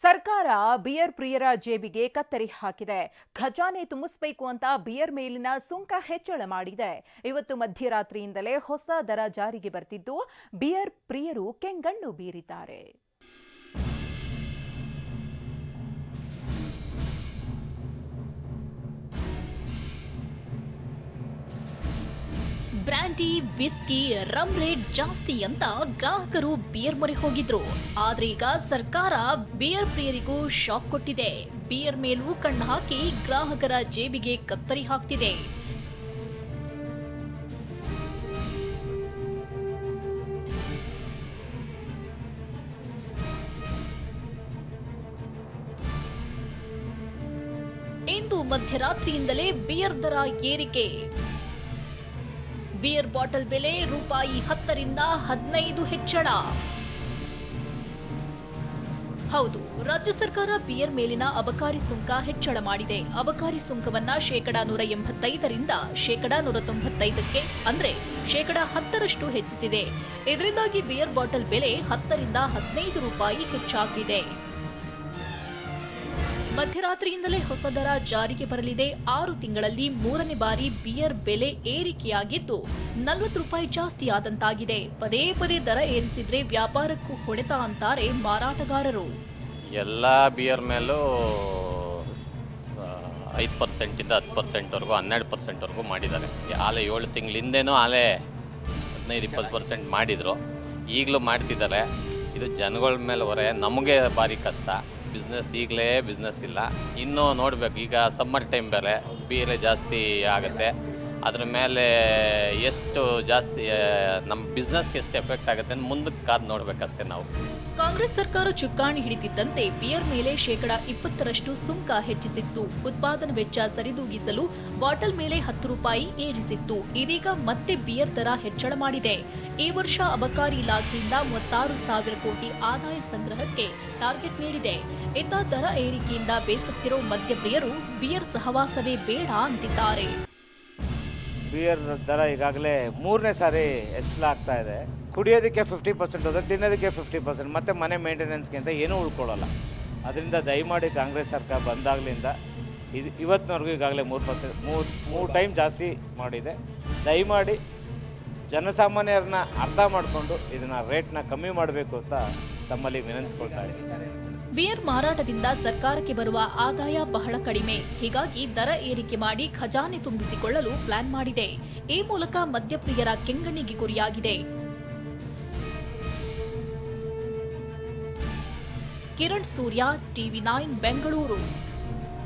ಸರ್ಕಾರ ಬಿಯರ್ ಪ್ರಿಯರ ಜೇಬಿಗೆ ಕತ್ತರಿ ಹಾಕಿದೆ. ಖಜಾನೆ ತುಂಬಿಸಬೇಕು ಅಂತ ಬಿಯರ್ ಮೇಲಿನ ಸುಂಕ ಹೆಚ್ಚಳ ಮಾಡಿದೆ. ಇವತ್ತು ಮಧ್ಯರಾತ್ರಿಯಿಂದಲೇ ಹೊಸ ದರ ಜಾರಿಗೆ ಬರ್ತಿದ್ದು. ಬಿಯರ್ ಪ್ರಿಯರು ಕೆಂಗಣ್ಣು ಬೀರಿದ್ದಾರೆ. ಬ್ರ್ಯಾಂಡಿ, ವಿಸ್ಕಿ ರಮ್ ರೇಟ್ ಜಾಸ್ತಿ ಅಂತ ಗ್ರಾಹಕರು ಬಿಯರ್ ಮೊರೆ ಹೋಗಿದ್ರು. ಆದ್ರೆ ಈಗ ಸರ್ಕಾರ ಬಿಯರ್ ಪ್ರಿಯರಿಗೂ ಶಾಕ್ ಕೊಟ್ಟಿದೆ. ಬಿಯರ್ ಮೇಲೂ ಕಣ್ಣು ಹಾಕಿ ಗ್ರಾಹಕರ ಜೇಬಿಗೆ ಕತ್ತರಿ ಹಾಕ್ತಿದೆ. ಇಂದು ಮಧ್ಯರಾತ್ರಿಯಿಂದಲೇ ಬಿಯರ್ ದರ ಏರಿಕೆ. ಬಿಯರ್ ಬಾಟಲ್ ಬೆಲೆ ರೂಪಾಯಿ ಹತ್ತರಿಂದ ಹದಿನೈದು ಹೆಚ್ಚಳ. ಹೌದು, ರಾಜ್ಯ ಸರ್ಕಾರ ಬಿಯರ್ ಮೇಲಿನ ಅಬಕಾರಿ ಸುಂಕ ಹೆಚ್ಚಳ ಮಾಡಿದೆ. ಅಬಕಾರಿ ಸುಂಕವನ್ನ ಶೇಕಡಾ ನೂರ ಎಂಬತ್ತೈದರಿಂದ ಶೇಕಡಾ ನೂರ ತೊಂಬತ್ತೈದಕ್ಕೆ ಅಂದ್ರೆ ಶೇಕಡಾ ಹತ್ತರಷ್ಟು ಹೆಚ್ಚಿಸಿದೆ. ಇದರಿಂದಾಗಿ ಬಿಯರ್ ಬಾಟಲ್ ಬೆಲೆ ಹತ್ತರಿಂದ ಹದಿನೈದು ರೂಪಾಯಿ ಹೆಚ್ಚಾಗಲಿದೆ ಮಧ್ಯರಾತ್ರಿಯಿಂದಲೇ ಹೊಸ ದರ ಜಾರಿಗೆ ಬರಲಿದೆ. ಆರು ತಿಂಗಳಲ್ಲಿ ಮೂರನೇ ಬಾರಿ ಬಿಯರ್ ಬೆಲೆ ಏರಿಕೆಯಾಗಿದ್ದು, ನಲವತ್ತು ರೂಪಾಯಿ ಜಾಸ್ತಿ ಆದಂತಾಗಿದೆ. ಪದೇ ಪದೇ ದರ ಏರಿಸಿದ್ರೆ ವ್ಯಾಪಾರಕ್ಕೂ ಹೊಡೆತ ಅಂತಾರೆ ಮಾರಾಟಗಾರರು. ಎಲ್ಲ ಬಿಯರ್ ಮೇಲೂ ಐದು ಪರ್ಸೆಂಟಿಂದ ಹತ್ತು ಪರ್ಸೆಂಟ್ವರೆಗೂ, ಹನ್ನೆರಡು ಪರ್ಸೆಂಟ್ವರೆಗೂ ಮಾಡಿದ್ದಾರೆ. ಆಲೆ ಏಳು ತಿಂಗಳಿಂದೇನೋ ಆಲೆ ಹದಿನೈದು, ಇಪ್ಪತ್ತು ಪರ್ಸೆಂಟ್ ಮಾಡಿದರು. ಈಗಲೂ ಮಾಡ್ತಿದ್ದಾರೆ. ಇದು ಜನಗಳ ಮೇಲೆ ಹೊರೆ, ನಮಗೆ ಭಾರಿ ಕಷ್ಟ. ಬಿಸ್ನೆಸ್ ಈಗಲೇ ಬಿಸ್ನೆಸ್ ಇಲ್ಲ. ಇನ್ನೂ ನೋಡಬೇಕು, ಈಗ ಸಮ್ಮರ್ ಟೈಮ್ ಬೇರೆ ಬೇರೆ ಜಾಸ್ತಿ ಆಗುತ್ತೆ. ಅದ್ರ ಮೇಲೆ ಎಷ್ಟು ಜಾಸ್ತಿ ನಮ್ಮ ಬಿಸ್ನೆಸ್ಗೆ ಎಷ್ಟು ಎಫೆಕ್ಟ್ ಆಗುತ್ತೆ ಅಂತ ಮುಂದಕ್ಕೆ ಕಾದು ನೋಡ್ಬೇಕಷ್ಟೇ ನಾವು. ಕಾಂಗ್ರೆಸ್ ಸರ್ಕಾರ ಚುಕ್ಕಾಣಿ ಹಿಡಿದಿದ್ದಂತೆ ಬಿಯರ್ ಮೇಲೆ ಶೇಕಡ ಇಪ್ಪತ್ತರಷ್ಟು ಸುಂಕ ಹೆಚ್ಚಿಸಿತ್ತು. ಉತ್ಪಾದನಾ ವೆಚ್ಚ ಸರಿದೂಗಿಸಲು ಬಾಟಲ್ ಮೇಲೆ ಹತ್ತು ರೂಪಾಯಿ ಏರಿಸಿತ್ತು. ಇದೀಗ ಮತ್ತೆ ಬಿಯರ್ ದರ ಹೆಚ್ಚಳ ಮಾಡಿದೆ. ಈ ವರ್ಷ ಅಬಕಾರಿ ಇಲಾಖೆಯಿಂದ ಮೂವತ್ತಾರು ಸಾವಿರ ಕೋಟಿ ಆದಾಯ ಸಂಗ್ರಹಕ್ಕೆ ಟಾರ್ಗೆಟ್ ನೀಡಿದೆ. ಇತ್ತ ದರ ಏರಿಕೆಯಿಂದ ಬೇಸತ್ತಿರೋ ಮದ್ಯಪ್ರಿಯರು ಬಿಯರ್ ಸಹವಾಸವೇ ಬೇಡ ಅಂತಿದ್ದಾರೆ. ಬಿಯರ್ ದರ ಈಗಾಗಲೇ ಮೂರನೇ ಸಾರಿ ಹೆಚ್ಚಲಾಗ್ತಾ ಇದೆ. ಕುಡಿಯೋದಕ್ಕೆ ಫಿಫ್ಟಿ ಪರ್ಸೆಂಟ್ ಹೋದರೆ ತಿನ್ನೋದಕ್ಕೆ ಫಿಫ್ಟಿ ಪರ್ಸೆಂಟ್ ಮತ್ತು ಮನೆ ಮೇಂಟೆನೆನ್ಸ್ಗೆ ಅಂತ ಏನೂ ಉಳ್ಕೊಳ್ಳಲ್ಲ. ಅದರಿಂದ ದಯಮಾಡಿ ಕಾಂಗ್ರೆಸ್ ಸರ್ಕಾರ ಬಂದಾಗಲಿಂದ ಇದು ಇವತ್ತಿನವರೆಗೂ ಈಗಾಗಲೇ ಮೂರು ಪರ್ಸೆಂಟ್ ಮೂರು ಮೂರು ಟೈಮ್ ಜಾಸ್ತಿ ಮಾಡಿದೆ. ದಯಮಾಡಿ ಜನಸಾಮಾನ್ಯರನ್ನ ಅರ್ಥ ಮಾಡಿಕೊಂಡು ಇದನ್ನು ರೇಟ್ನ ಕಮ್ಮಿ ಮಾಡಬೇಕು ಅಂತ ತಮ್ಮಲ್ಲಿ ವಿನಂತಿಸ್ಕೊಳ್ತಾ ಇದ್ದೀನಿ. ಬಿಯರ್ ಮಾರಾಟದಿಂದ ಸರ್ಕಾರಕ್ಕೆ ಬರುವ ಆದಾಯ ಬಹಳ ಕಡಿಮೆ. ಹೀಗಾಗಿ ದರ ಏರಿಕೆ ಮಾಡಿ ಖಜಾನೆ ತುಂಬಿಸಿಕೊಳ್ಳಲು ಪ್ಲಾನ್ ಮಾಡಿದೆ. ಈ ಮೂಲಕ ಮದ್ಯಪ್ರಿಯರ ಕೆಂಗಣ್ಣಿಗೆ ಗುರಿಯಾಗಿದೆ. Kiran Surya, TV nine, Bengaluru.